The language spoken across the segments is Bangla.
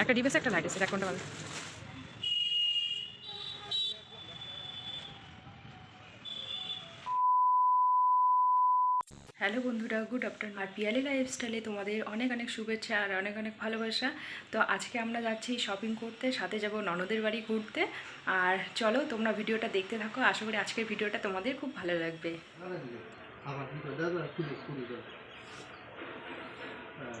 একটা ডিবেস একটা লাইট আছে এক ঘণ্টা বাজে হ্যালো বন্ধুরা গুড আফটারনুন। আর পিয়ালি লাইফস্টাইলে তোমাদের অনেক অনেক শুভেচ্ছা আর অনেক অনেক ভালোবাসা। তো আজকে আমরা যাচ্ছি শপিং করতে সাথে যাব ননদের বাড়ি ঘুরতে। আর চলো তোমরা ভিডিওটা দেখতে থাকো আশা করি আজকের ভিডিওটা তোমাদের খুব ভালো লাগবে আবার কি করে দাদা খুলে খুলে দাও হ্যাঁ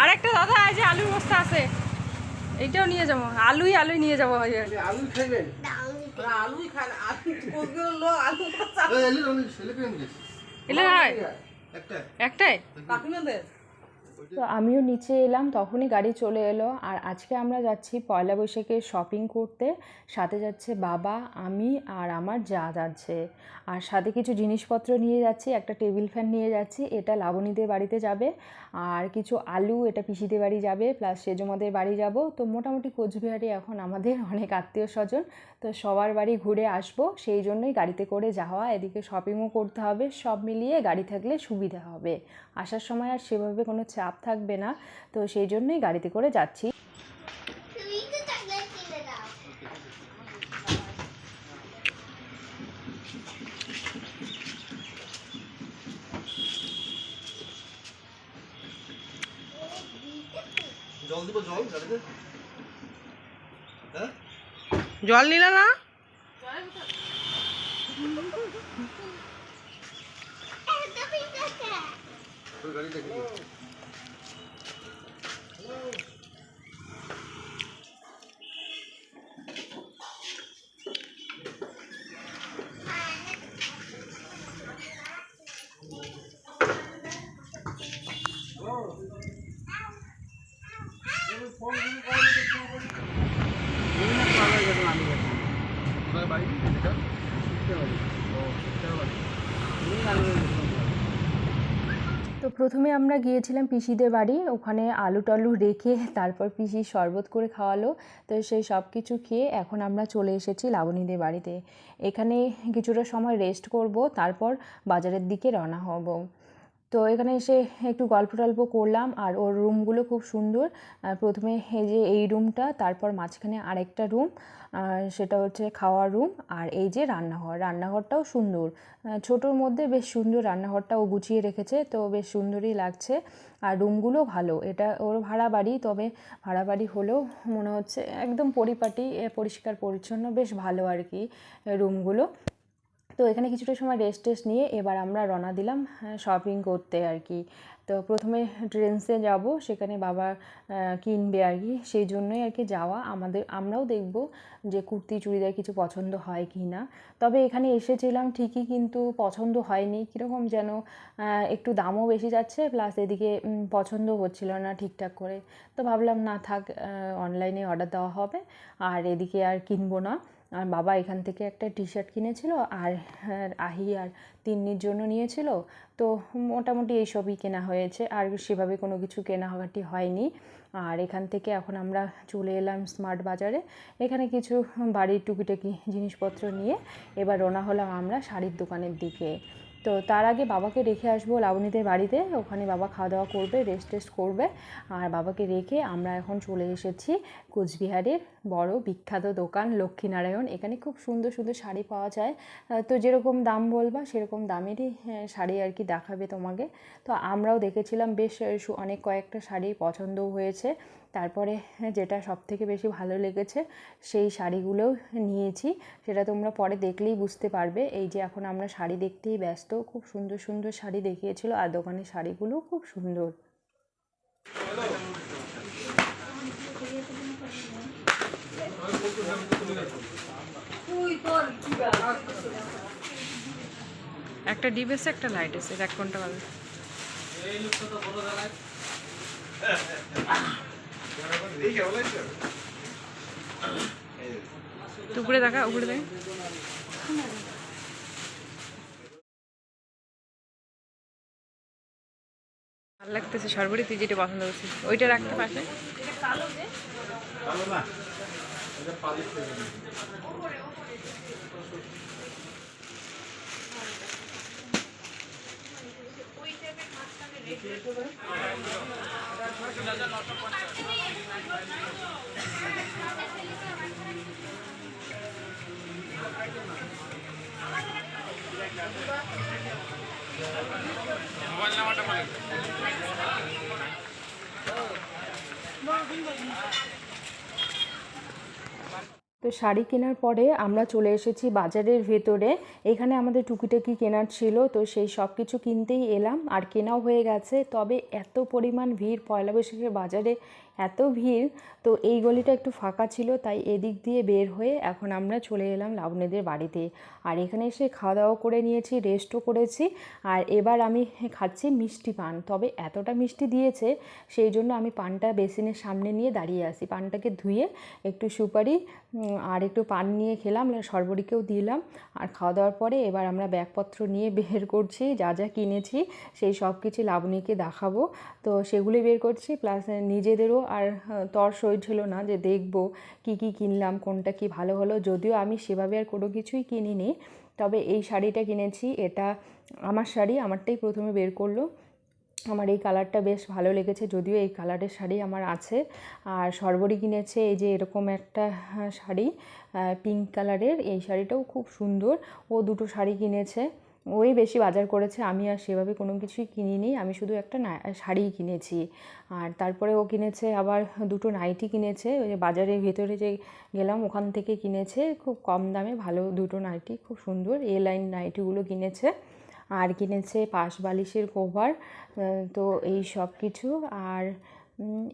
আর একটা দাদা এই যে আলুর বস্তা আছে এইটাও নিয়ে যাব। আলুই আলুই নিয়ে যাব আলু খাইবেন আলুই খান আলু কোকগুলো আলু এই এলি ছেলে কেন দিয়েছে। এলে হয়? একটা। একটাই? কাকিমাদের? তো আমিও নিচে এলাম, তখনই গাড়ি চলে এলো। আর আজকে আমরা যাচ্ছি পয়লা বৈশাখে শপিং করতে। সাথে যাচ্ছে বাবা, আমি আর আমার যা যাচ্ছে। আর সাথে কিছু জিনিসপত্র নিয়ে যাচ্ছি, একটা টেবিল ফ্যান নিয়ে যাচ্ছি, এটা লাবণীদের বাড়িতে যাবে। আর কিছু আলু, এটা পিসিদের বাড়ি যাবে প্লাস সেজমাদের বাড়ি যাব। তো মোটামুটি কোচবিহারে এখন আমাদের অনেক আত্মীয় স্বজন তো সবার বাড়ি ঘুরে আসব, সেই জন্যই গাড়িতে করে যাওয়া। এদিকে শপিংও করতে হবে, সব মিলিয়ে গাড়ি থাকলে সুবিধা হবে। আসার সময় আর সেভাবে কোনো চাপ থাকবে না। তো সেই জন্যই গাড়িতে করে যাচ্ছি। জল দিব জল গাড়িতে? হ্যাঁ? জল নিলে না? গাড়ি দেখি কোথায় বাড়ি এটা ও এটা বাড়ি তো প্রথমে আমরা গিয়েছিলাম পিসিদের বাড়ি, ওখানে আলু টালু রেখে তারপর পিসি শরবত করে খাওয়ালো। তো সেই সব কিছু খেয়ে এখন আমরা চলে এসেছি লাবণীদের বাড়িতে। এখানে কিছুটা সময় রেস্ট করব, তারপর বাজারের দিকে রওনা হব। তো এখানে এসে একটু গল্প টল্প করলাম আর ওর রুমগুলো খুব সুন্দর। প্রথমে এই যে এই রুমটা, তারপর মাঝখানে আরেকটা রুম সেটা হচ্ছে খাওয়ার রুম আর এই যে রান্নাঘর। রান্নাঘরটাও সুন্দর। ছোটোর মধ্যে বেশ সুন্দর রান্নাঘরটাও গুছিয়ে রেখেছে, তো বেশ সুন্দরই লাগছে আর রুমগুলো ভালো। এটা ওর ভাড়া বাড়ি, তবে ভাড়া বাড়ি হলেও মনে হচ্ছে একদম পরিপাটি পরিষ্কার পরিচ্ছন্ন, বেশ ভালো আর কি রুমগুলো। তো এখানে কিছুটা সময় রেস্ট টেস্ট নিয়ে এবার আমরা রওনা দিলাম শপিং করতে আর কি। তো প্রথমে ট্রেন্সে যাব, সেখানে বাবা কিনবে আর কি। সেই জন্যই আর কি যাওয়া। আমাদের, আমরাও দেখব যে কুর্তি, চুড়িদার কিছু পছন্দ হয় কি না। তবে এখানে এসেছিলাম ঠিকই কিন্তু পছন্দ হয়নি। কীরকম যেন একটু দামও বেশি যাচ্ছে প্লাস এদিকে পছন্দ হচ্ছিল না ঠিকঠাক করে। তো ভাবলাম না থাক অনলাইনে অর্ডার দেওয়া হবে। আর এদিকে আর কিনবো না। আর বাবা এখান থেকে একটা টি শার্ট কিনেছিল আর আহি আর তিন্নির জন্য নিয়েছিল। তো মোটামুটি এইসবই কেনা হয়েছে আর সেভাবে কোনো কিছু কেনাকাটি হয়নি। আর এখান থেকে এখন আমরা চলে এলাম স্মার্ট বাজারে। এখানে কিছু বাড়ির টুকিটাকি জিনিসপত্র নিয়ে এবার রওনা হলাম আমরা শাড়ির দোকানের দিকে। তো তার আগে বাবাকে রেখে আসব লাবণীদের বাড়িতে। ওখানে বাবা খাওয়া দাওয়া করবে রেস্ট টেস্ট করবে। আর বাবাকে রেখে আমরা এখন চলে এসেছি কোচবিহারের বড় বিখ্যাত দোকান লক্ষ্মীনারায়ণ। এখানে খুব সুন্দর সুন্দর শাড়ি পাওয়া যায়। তো যেরকম দাম বলবা সেরকম দামেরই হ্যাঁ, শাড়ি আর কি দেখাবে তোমাকে। তো আমরাও দেখেছিলাম বেশ অনেক কয়েকটা শাড়ি পছন্দও হয়েছে। তারপরে হ্যাঁ, যেটা সব থেকে বেশি ভালো লেগেছে সেই শাড়িগুলোও নিয়েছি। সেটা তোমরা পরে দেখলেই বুঝতে পারবে। এই যে এখন আমরা শাড়ি দেখতেই ব্যস্ত খুব সুন্দর সুন্দর শাড়ি দেখিয়েছিল আর দোকানের শাড়িগুলো খুব সুন্দর। একটা ডিপ এসে একটা লাইট এসে এক ঘণ্টা বাজে উপরে দেখা উপরে দেখ। ভালো লাগতেছে সর্বরি তুই যেটা পছন্দ করছিস ওইটা রাখতে পাশে মোবাইল নাম্বারটা বলেন তো শাড়ি কেনার পরে আমরা চলে এসেছি বাজারের ভেতরে। এখানে আমাদের টুকিটাকি কেনার ছিল, তো সেই সব কিছু কিনতেই এলাম। আর কেনাও হয়ে গেছে। তবে এত পরিমাণ ভিড় পয়লা বৈশাখের বাজারে এত ভিড়, তো এই গলিটা একটু ফাঁকা ছিল, তাই এদিক দিয়ে বের হয়ে এখন আমরা চলে এলাম লাবণীদের বাড়িতে। আর এখানে এসে খাওয়া দাওয়া করে নিয়েছি রেস্টও করেছি। আর এবার আমি খাচ্ছি মিষ্টি পান। তবে এতটা মিষ্টি দিয়েছে, সেই জন্য আমি পানটা বেসিনের সামনে নিয়ে দাঁড়িয়ে আছি। পানটাকে ধুয়ে একটু সুপারি আর একটু পান নিয়ে খেলাম সর্বরিকেও দিলাম। আর খাওয়া দাওয়ার পরে এবার আমরা ব্যাগপত্র নিয়ে বের করছি, যা যা কিনেছি, সেই সব কিছু লাবণীকে দেখাবো। তো সেগুলি বের করছি প্লাস নিজেদেরও আর তর সইছিল না যে দেখব কি কি কিনলাম, কোনটা কি ভালো হলো। যদিও আমি সেভাবে আর কোনো কিছুই কিনিনি, তবে এই শাড়িটা কিনেছি। এটা আমার শাড়ি, আমারটাই প্রথমে বের করল। আমার এই কালারটা বেশ ভালো লেগেছে, যদিও এই কালারের শাড়ি আমার আছে। আর সর্বরি কিনেছে, এই যে এরকম একটা শাড়ি পিঙ্ক কালারের, এই শাড়িটাও খুব সুন্দর। ও দুটো শাড়ি কিনেছে। ওই বেশি বাজার করেছে। আমি আর সেভাবে কোনো কিছুই কিনিনি। আমি শুধু একটা শাড়িই কিনেছি। আর তারপরে ও কিনেছে আবার দুটো নাইটি কিনেছে। ওই যে বাজারের ভেতরে যে গেলাম, ওখান থেকে কিনেছে। খুব কম দামে ভালো দুটো নাইটি খুব সুন্দর। এ লাইন নাইটিগুলো কিনেছে। আর কিনেছে পাশ বালিশের কভার তো এই সব কিছু। আর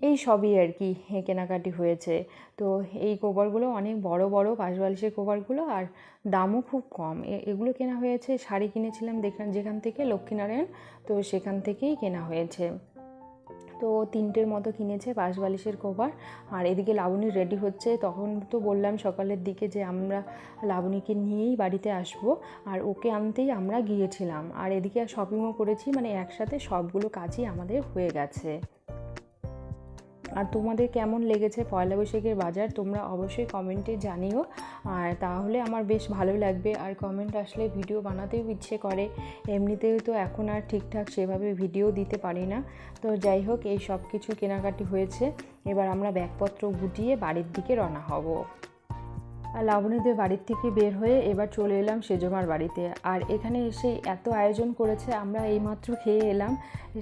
এই সবই আর কি কেনাকাটি হয়েছে। তো এই কভারগুলো অনেক বড় বড় পাশ বালিশের কভারগুলো আর দামও খুব কম। এগুলো কেনা হয়েছে, শাড়ি কিনেছিলাম দেখান, যেখান থেকে লক্ষ্মীনারায়ণ, তো সেখান থেকেই কেনা হয়েছে। তো তিনটের মতো কিনেছে পাশ বালিশের কভার। আর এদিকে লাবণী রেডি হচ্ছে। তখন তো বললাম সকালের দিকে যে আমরা লাবণীকে নিয়েই বাড়িতে আসব। আর ওকে আনতেই আমরা গিয়েছিলাম। আর এদিকে শপিংও করেছি মানে একসাথে সবগুলো কাজই আমাদের হয়ে গেছে। আর তোমাদের কেমন লেগেছে পয়লা বৈশাখের বাজার তোমরা অবশ্যই কমেন্টে জানিও। আর তাহলে আমার বেশ ভালো লাগবে। আর কমেন্ট আসলে ভিডিও বানাতেও ইচ্ছে করে। এমনিতেও তো এখন আর ঠিকঠাক সেভাবে ভিডিও দিতে পারি না। তো যাই হোক, এই সব কিছু কেনাকাটি হয়েছে। এবার আমরা ব্যাগপত্র গুটিয়ে বাড়ির দিকে রওনা হব। লাবণীদের বাড়ির থেকে বের হয়ে এবার চলে এলাম সেজমার বাড়িতে। আর এখানে এসে এত আয়োজন করেছে, আমরা এইমাত্র খেয়ে এলাম।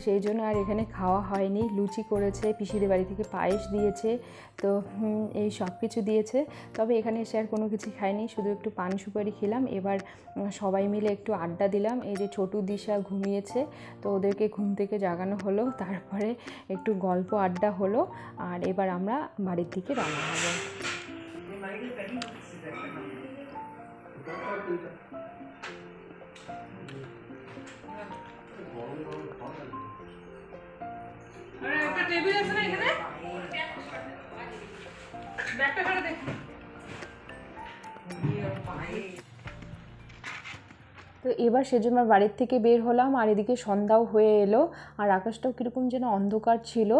সেই জন্য আর এখানে খাওয়া হয়নি, লুচি করেছে, পিসিদের বাড়ি থেকে পায়েস দিয়েছে, তো এই সব কিছু দিয়েছে। তবে এখানে এসে আর কোনো কিছু খাইনি, শুধু একটু পান সুপারি খেলাম। এবার সবাই মিলে একটু আড্ডা দিলাম। এই যে ছোটু দিশা ঘুমিয়েছে, তো ওদেরকে ঘুম থেকে জাগানো হলো। তারপরে একটু গল্প আড্ডা হলো, আর এবার আমরা বাড়ির দিকে রওনা হব। একটা টেবিল আছে না এখানে ব্যাগটা কাটে দেখ তো এবার সেজন্য আমার বাড়ির থেকে বের হলাম আর এদিকে সন্ধ্যাও হয়ে এলো। আর আকাশটাও কীরকম যেন অন্ধকার ছিল।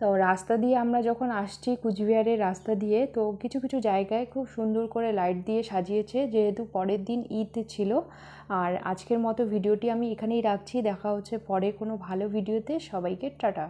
তো রাস্তা দিয়ে আমরা যখন আসছি কুচবিহারের রাস্তা দিয়ে, তো কিছু কিছু জায়গায় খুব সুন্দর করে লাইট দিয়ে সাজিয়েছে। যেহেতু পরের দিন ঈদ ছিল, আর আজকের মতো ভিডিওটি আমি এখানেই রাখছি। দেখা হচ্ছে পরে কোনো ভালো ভিডিওতে। সবাইকে টাটা।